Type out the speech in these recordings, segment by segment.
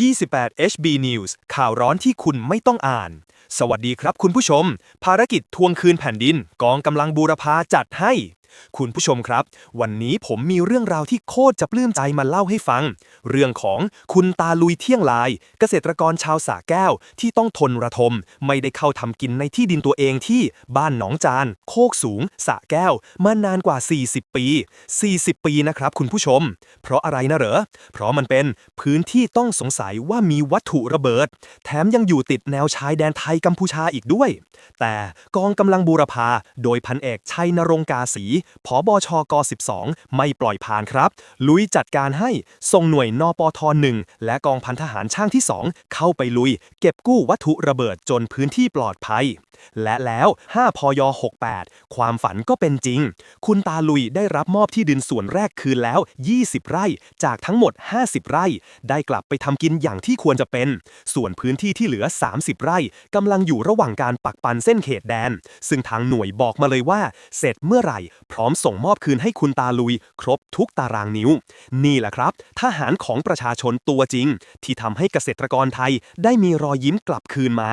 28 HB News ข่าวร้อนที่คุณไม่ต้องอ่าน สวัสดีครับคุณผู้ชม ภารกิจทวงคืนแผ่นดิน กองกำลังบูรพาจัดให้ คุณผู้ชมครับ วันนี้ผมมีเรื่องราวที่โคตรจะปลื้มใจมาเล่าให้ฟัง เรื่องของคุณตาลุยเที่ยงลาย เกษตรกรชาวสาแก้ว ที่ต้องทนระทม ไม่ได้เข้าทำกินในที่ดินตัวเองที่บ้านหนองจาน โคกสูงสะแก้ว มานานกว่า 40 ปี 40 ปีนะครับคุณผู้ชม เพราะอะไรนะเหรอ เพราะมันเป็นพื้นที่ต้องสงสัยว่ามีวัตถุระเบิด แถมยังอยู่ติดแนวชายแดนไทยกัมพูชาอีกด้วย แต่กองกำลังบูรพาโดยพันเอกชัยนรงกาสีผอบชก 12 ไม่ปล่อยผ่านครับ ลุยจัดการให้ ส่งหน่วยนปท1และกองพันทหารช่างที่ 2 เข้าไปลุย เก็บกู้วัตถุระเบิดจนพื้นที่ปลอดภัย และแล้ว 5 พย 68 ความฝันก็เป็นจริง คุณตาลุยได้รับมอบที่ดินส่วนแรกคืนแล้ว 20 ไร่ จากทั้งหมด 50 ไร่ ได้กลับไปทำกินอย่างที่ควรจะเป็น ส่วนพื้นที่ที่เหลือ 30 ไร่กำลังอยู่ระหว่างการปักปันเส้นเขตแดน ซึ่งทางหน่วยบอกมาเลยว่า เสร็จเมื่อไหร่พร้อมส่งมอบคืนให้คุณตาลุย ครบทุกตารางนิ้ว นี่แหละครับทหารของประชาชนตัวจริง ที่ทำให้เกษตรกรไทยได้มีรอยยิ้มกลับคืนมา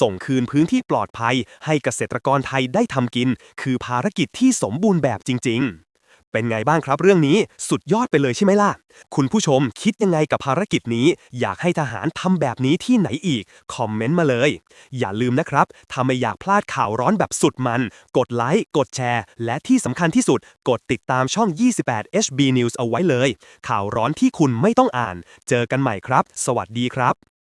ส่งคืนพื้นที่ปลอดภัย ให้เกษตรกรไทยได้ทำกิน คือภารกิจที่สมบูรณ์แบบจริง ๆ เป็นไงบ้างครับเรื่องนี้สุดยอดไปเลยใช่ไหมล่ะ คุณผู้ชมคิดยังไงกับภารกิจนี้ อยากให้ทหารทำแบบนี้ที่ไหนอีก คอมเมนต์มาเลย อย่าลืมนะครับถ้าไม่อยากพลาดข่าวร้อนแบบสุดมัน กดไลค์กดแชร์ และที่สำคัญที่สุด กดติดตามช่อง 28 HB News เอาไว้เลย ข่าวร้อนที่คุณไม่ต้องอ่าน เจอกันใหม่ครับ สวัสดีครับ